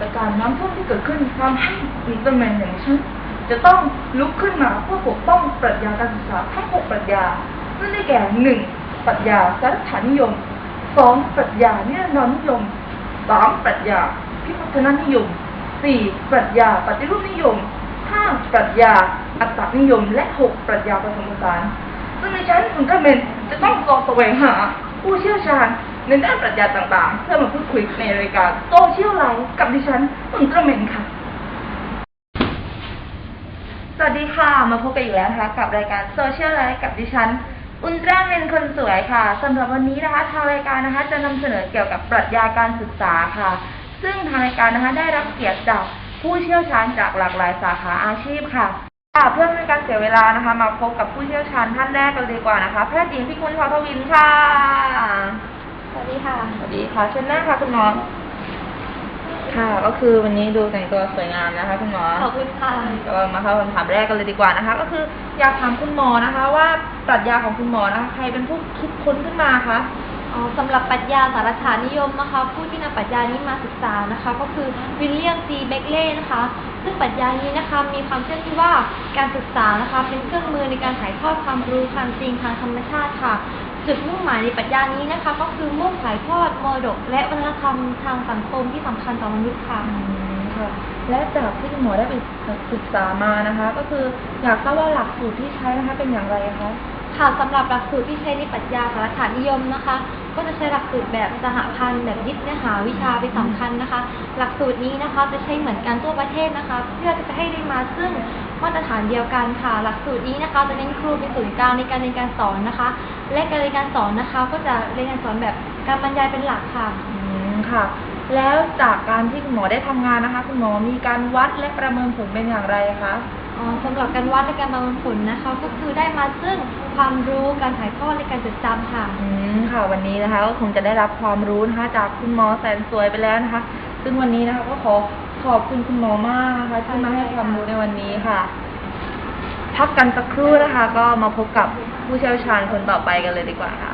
จากการณ์น้ำท่วมที่เกิดขึ้นทำให้อุลตร้าแมนอย่างฉันจะต้องลุกขึ้นมาเพื่อปกป้องปรัชญาการศึกษาทั้งหกปรัชญาซึ่งได้แก่หนึ่งปรัชญาสารฐานิยมสองปรัชญานิรันดรนิยมสามปรัชญาพิพัฒนนิยมสี่ปรัชญาปฏิรูปนิยมห้าปรัชญาอัตตนิยม และหกปรัชญาผสมผสานซึ่งในชั้นอุลตร้าแมนจะต้องสอบแสวงหาผู้เชี่ยวชาญ ในด้านปรัชญาต่างๆ เพื่อมาพูดคุยในรายการโซเชียลไลฟ์กับดิฉันอุลตร้าแมนค่ะ สวัสดีค่ะ มาพบกันอีกแล้วนะคะกับรายการโซเชียลไลฟ์กับดิฉัน อุลตร้าแมนคนสวยค่ะสำหรับวันนี้นะคะ ทางรายการนะคะ จะนำเสนอเกี่ยวกับปรัชญาการศึกษาค่ะ ซึ่งทางรายการนะคะได้รับเกียรติจากผู้เชี่ยวชาญจากหลากหลายสาขาอาชีพค่ะค่ะเพื่อไม่ให้การเสียเวลานะคะ มาพบกับผู้เชี่ยวชาญท่านแรกกันเลยดีกว่านะคะแพทย์หญิงพิกุลทอทวินค่ะ สวัสดีค่ะ สวัส ดีค่ะเชิญนั่งค่ะคุณหมอค่ะ ก็คือวันนี้ดูแต่งตัวสวยงามนะคะ คุณหมอขอบคุณค่ะก็มาเข้าคำถามแรกกันเลยดีกว่านะคะ ก็คืออยากถามคุณหมอนะคะ ว่าปรัชญาของคุณหมอนะคะใครเป็นผู้คิดค้นขึ้นมาคะอ๋อสำหรับปรัชญาสารฐานนิยมนะคะ ผู้ที่นำปรัชญานี้มาศึกษานะคะ ก็คือวิลเลียมซีเบกเล่นะคะ ซึ่งปรัชญานี้นะคะมีความเชื่อที่ว่าการศึกษานะคะ เป็นเครื่องมือในการถ่ายทอดความรู้ความจริงทางธรรมชาติค่ะ จุดมุ่งหมายในปรัชญานี้นะคะ ก็คือมุ่งถ่ายทอดมรดก และวัฒนธรรมทางสังคมที่สำคัญต่อมนุษย์ค่ะอืมค่ะและจากที่คุณหมอได้ไปศึกษามานะคะ ก็คืออยากทราบว่าหลักสูตรที่ใช้นะคะเป็นอย่างไรคะค่ะสำหรับหลักสูตรที่ใช้ในปรัชญาสารฐานนิยมนะคะ ก็จะใช้หลักสูตรแบบสหพันธ์แบบยึดเนื้อหาวิชาเป็นสำคัญนะคะ หลักสูตรนี้นะคะจะใช้เหมือนกันทั่วประเทศนะคะ เพื่อจะให้ได้มาซึ่งมาตรฐานเดียวกันค่ะ หลักสูตรนี้นะคะจะเน้นครูเป็นศูนย์กลางในการเรียนการสอนนะคะ และการเรียนการสอนนะคะ ก็จะเรียนการสอนแบบการบรรยายเป็นหลักค่ะอืมค่ะ แล้วจากการที่คุณหมอได้ทำงานนะคะ คุณหมอมีการวัดและประเมินผลเป็นอย่างไรคะ สำหรับการวัดและการประเมินผลนะคะ ก็คือได้มาซึ่งความรู้การถ่ายทอดและการจดจำค่ะ อืมค่ะวันนี้นะคะก็คงจะได้รับความรู้นะคะจากคุณหมอแสนสวยไปแล้วนะคะ ซึ่งวันนี้นะคะก็ขอขอบคุณคุณหมอมากนะคะที่มาให้ความรู้ในวันนี้ค่ะ พักกันสักครู่นะคะ ก็มาพบกับผู้เชี่ยวชาญคนต่อไปกันเลยดีกว่าค่ะ